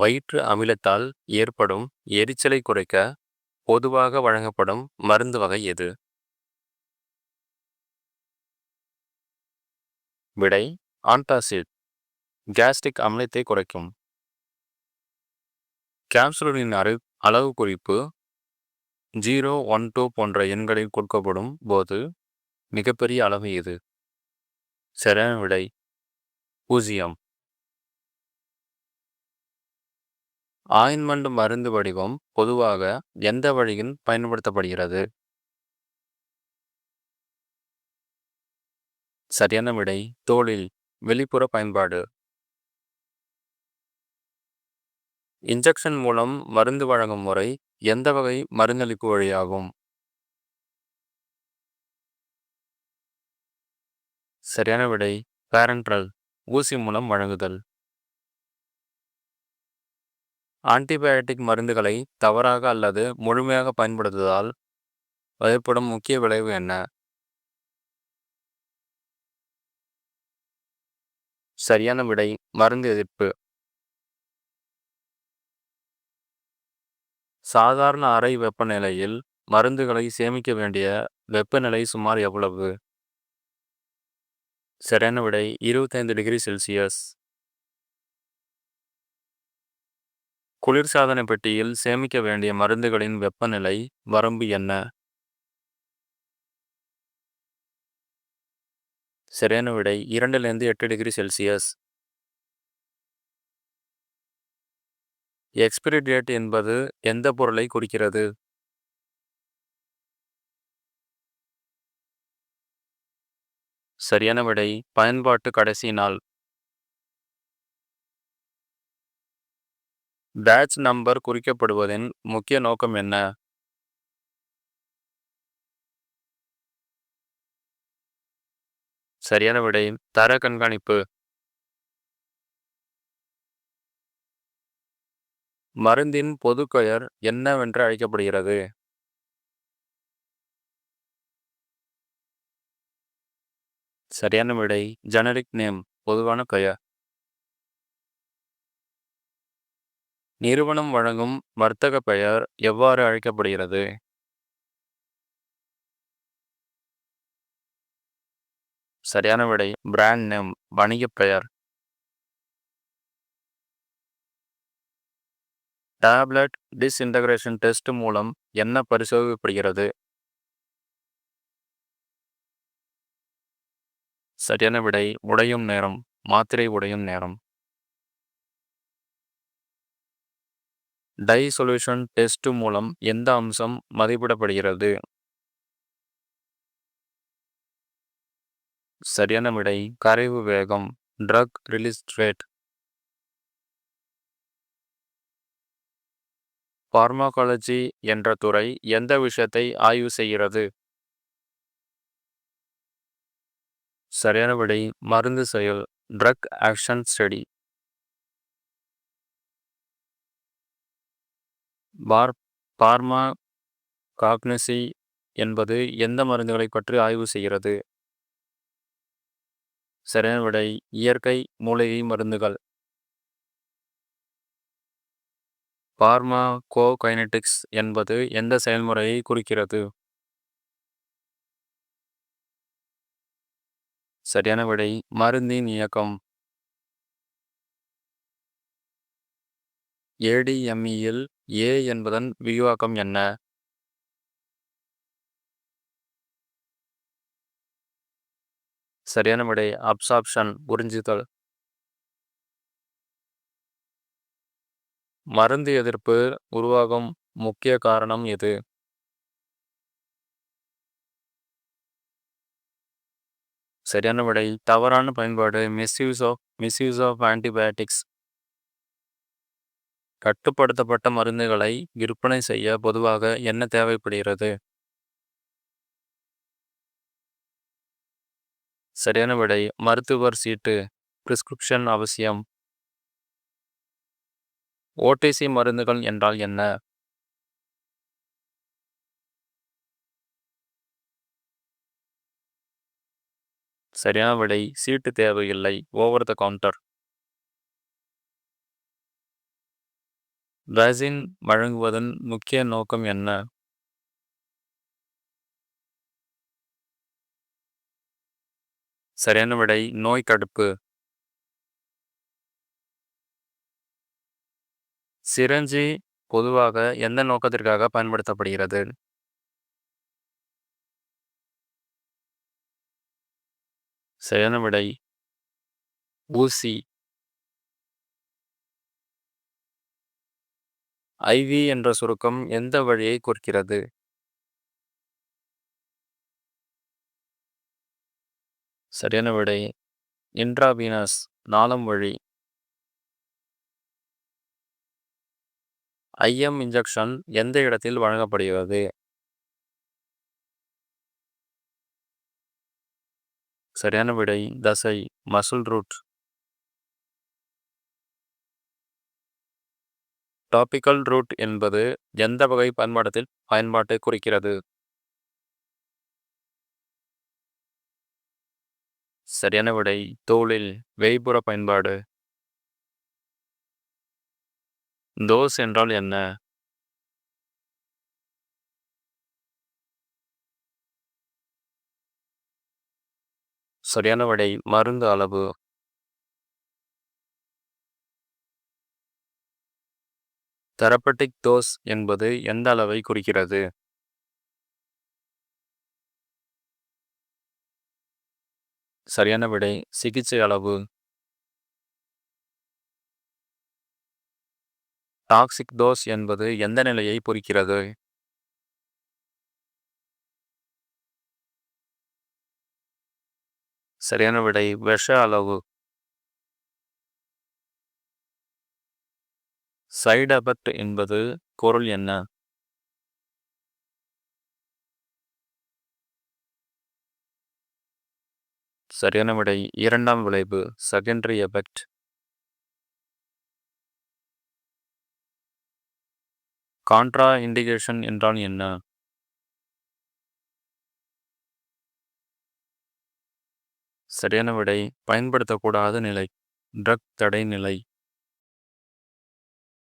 வயிற்று அமிலத்தால் ஏற்படும் எரிச்சலை குறைக்க பொதுவாக வழங்கப்படும் மருந்து வகை எது? விடை ஆன்டாசிட் கேஸ்ட்ரிக் அமிலத்தை குறைக்கும். கேப்சூலின் அரு அளவு குறிப்பு ஜீரோ ஒன் டூ போன்ற எண்களில் கொடுக்கப்படும் போது மிகப்பெரிய அளவு எது? சரியான விடை பூஜ்ஜியம். ஆயின்மெண்ட் மருந்து வடிவம் பொதுவாக எந்த வழியில் பயன்படுத்தப்படுகிறது? சரியான விடை தோலில் வெளிப்புற பயன்பாடு. இன்ஜெக்ஷன் மூலம் மருந்து வழங்கும் முறை எந்த வகை மருந்தளிப்பு வழியாகும்? சரியான விடை பேரன்ட்ரல் ஊசி மூலம் வழங்குதல். ஆன்டிபயாட்டிக் மருந்துகளை தவறாக அல்லது முழுமையாக பயன்படுத்துவதால் ஏற்படும் முக்கிய விளைவு என்ன? சரியான விடை மருந்து எதிர்ப்பு. சாதாரண அறை வெப்பநிலையில் மருந்துகளை சேமிக்க வேண்டிய வெப்பநிலை சுமார் எவ்வளவு? சரியான விடை இருபத்தைந்து டிகிரி செல்சியஸ். குளிர்சாதன பெட்டியில் சேமிக்க வேண்டிய மருந்துகளின் வெப்பநிலை வரம்பு என்ன? சரியான விடை இரண்டிலிருந்து எட்டு டிகிரி செல்சியஸ். எக்ஸ்பிரி டேட் என்பது எந்த பொருளை குறிக்கிறது? சரியான விடை பயன்பாட்டு கடைசி நாள். பேட்ச் நம்பர் குறிக்கப்படுவதின் முக்கிய நோக்கம் என்ன? சரியான விடை தர கண்காணிப்பு. மருந்தின் பொதுக்கொயர் என்னவென்று அழைக்கப்படுகிறது? சரியான விடை ஜெனரிக் நேம் பொதுவான கொயர் நிறுவனம் வழங்கும் வர்த்தக பெயர் எவ்வாறு அழைக்கப்படுகிறது? சரியான விடை பிராண்ட் நேம் வணிகப் பெயர். டேப்லெட் டிஸ்இன்டகிரேஷன் டெஸ்ட் மூலம் என்ன பரிசோதிக்கப்படுகிறது? சரியான விடை உடையும் நேரம் மாத்திரை உடையும் நேரம். டை சொல்யூஷன் டெஸ்ட் மூலம் எந்த அம்சம் மதிப்பிடப்படுகிறது? சரியான விடை கரைவு வேகம் ட்ரக் ரிலீஸ் ரேட் பார்மாகாலஜி என்ற துறை எந்த விஷயத்தை ஆய்வு செய்கிறது? சரியான விடை மருந்து செயல் drug action study for pharmacognosy என்பது எந்த மருந்துகளை பற்றி ஆய்வு செய்கிறது? சரியான விடை இயற்கை மூலிகை மருந்துகள். பார்மா கோகைனடிக்ஸ் என்பது எந்த செயல்முறையை குறிக்கிறது? சரியான விடை மருந்தின் இயக்கம். ஏடிஎம்இயில் ஏ என்பதன் விரிவாக்கம் என்ன? சரியான விடை அப்சாப்ஷன் உறிஞ்சுதல். மருந்து எதிர்ப்பு உருவாகும் முக்கிய காரணம் எது? சரியான விடை தவறான பயன்பாடு. Misuse of misuse of antibiotics கட்டுப்படுத்தப்பட்ட மருந்துகளை விற்பனை செய்ய பொதுவாக என்ன தேவைப்படுகிறது? சரியான விடை. மருத்துவர் சீட்டு. பிரிஸ்கிரிப்ஷன் அவசியம். ஓடிசி மருந்துகள் என்றால் என்ன? சரியான விடை. சீட்டு தேவையில்லை. Over the counter. வேக்சின் வழங்குவதன் முக்கிய நோக்கம் என்ன? சரியான விடை நோய் தடுப்பு சிரஞ்சி பொதுவாக எந்த நோக்கத்திற்காக பயன்படுத்தப்படுகிறது? சரியான விடை ஊசி. ஐவி என்ற சுருக்கம் எந்த வழியை குறிக்கிறது? சரியான விடை. இன்ட்ராபீனஸ் நாளம் வழி. ஐஎம் இன்ஜெக்ஷன் எந்த இடத்தில் வழங்கப்படுகிறது? சரியான விடை தசை மசில் ரூட். டாபிக்கல் ரூட் என்பது எந்த வகை பயன்பாட்டத்தில் பயன்பாட்டை குறிக்கிறது? சரியான விடை. தோளில் வெய்புற பயன்பாடு. தோஸ் என்றால் என்ன? சரியான விடை. மருந்து அளவு. தெரப்பட்டிக் டோஸ் என்பது எந்த அளவை குறிக்கிறது? சரியான விடை சிகிச்சை அளவு. டாக்ஸிக் டோஸ் என்பது எந்த நிலையை குறிக்கிறது? சரியான விடை விஷ அளவு. சைடு எஃபெக்ட் என்பது பொருள் என்ன? சரியான விடை. இரண்டாம் விளைவு செகண்டரி எஃபெக்ட் கான்ட்ரா இண்டிகேஷன் என்றால் என்ன? சரியான விடை. பயன்படுத்தக்கூடாத நிலை. ட்ரக் தடை நிலை